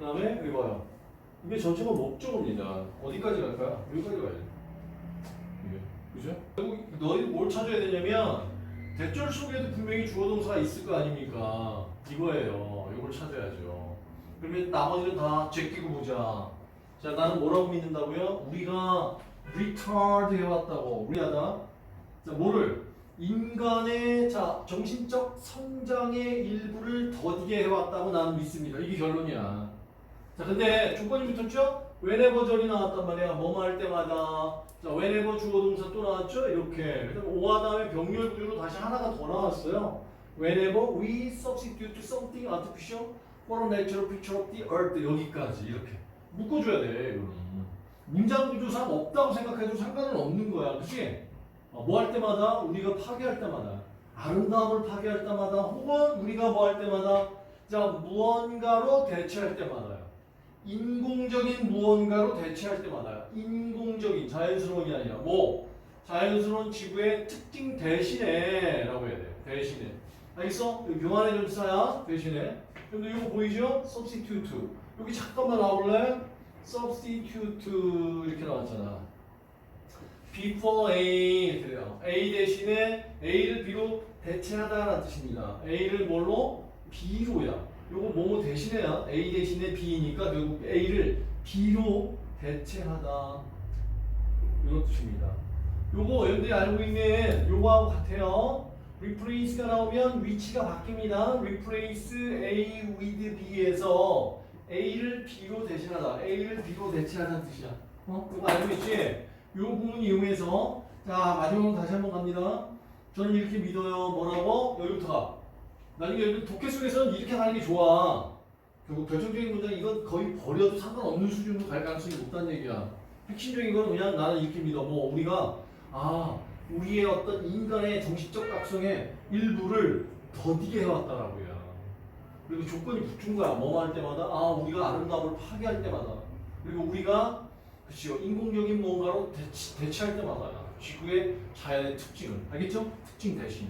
다음에 여기 봐요. 이게 전체가 목적어입니다. 어디까지 갈까요? 여기까지 가야 돼. 이게 그죠? 그리고 너희 뭘 찾아야 되냐면 대절 속에도 분명히 주어 동사가 있을 거 아닙니까? 이거예요. 이걸 찾아야죠. 그러면 나머지는 다 제끼고 보자. 자, 나는 뭐라고 믿는다고요? 우리가 retard 해왔다고. 우리하다. 자, 뭐를? 인간의 자 정신적 성장의 일부를 더디게 해왔다고 나는 믿습니다. 이게 결론이야. 자, 근데 조건이 붙었죠? whenever 절이 나왔단 말이야. 뭐뭐 할 때마다. 자, whenever 주어 동사 또 나왔죠? 이렇게. 오와 다음에 병렬 구조로 다시 하나가 더 나왔어요. Whenever we substitute something artificial for a natural picture of the earth 여기까지 이렇게 묶어줘야 돼. 이거는. 문장 구조상 없다고 생각해도 상관은 없는 거야. 그치? 뭐 할 때마다 우리가 파괴할 때마다 아름다움을 파괴할 때마다 혹은 우리가 뭐 할 때마다 자 무언가로 대체할 때마다요. 인공적인 무언가로 대체할 때마다 인공적인 자연스러운이 아니라 뭐 자연스러운 지구의 특징 대신에라고 해야 돼요. 대신에 알겠어? 교환의 전사야 대신에. 근데 이거 보이죠? substitute. 여기 잠깐만 나올래? substitute 이렇게 나왔잖아. Before A 돼요. A 대신에 A를 B로 대체하다라는 뜻입니다. A를 뭘로? B로야. 요거 뭐뭐 대신에야 A 대신에 B니까 결국 A를 B로 대체하다 이런 뜻입니다. 요거 여러분들이 알고 있는 요거하고 같아요. replace가 나오면 위치가 바뀝니다. replace A with B에서 A를 B로 대신하다. A를 B로 대체하다는 뜻이야. 어? 이거 알고 있지? 요 부분 이용해서 자 마지막으로 다시 한번 갑니다. 저는 이렇게 믿어요. 뭐라고? 여기부터 가. 나중에 여기 독해 속에서는 이렇게 가는 게 좋아. 결국 결정적인 문제는 이건 거의 버려도 상관없는 수준으로 갈 가능성이 높다는 얘기야. 핵심적인 건 그냥 나는 이렇게 믿어. 뭐 우리가 아 우리의 어떤 인간의 정신적 각성의 일부를 더디게 해왔다라고요. 그리고 조건이 붙은 거야. 뭐할 때마다 아 우리가 아름다움을 파괴할 때마다 그리고 우리가 그렇죠 인공적인 뭔가로 대치, 대체할 때마다 지구의 자연의 특징을 알겠죠? 특징 대신.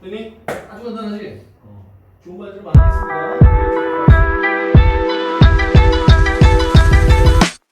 그러니 아주 간단하지? 어. 좋은 말들 많이 했습니다. 네.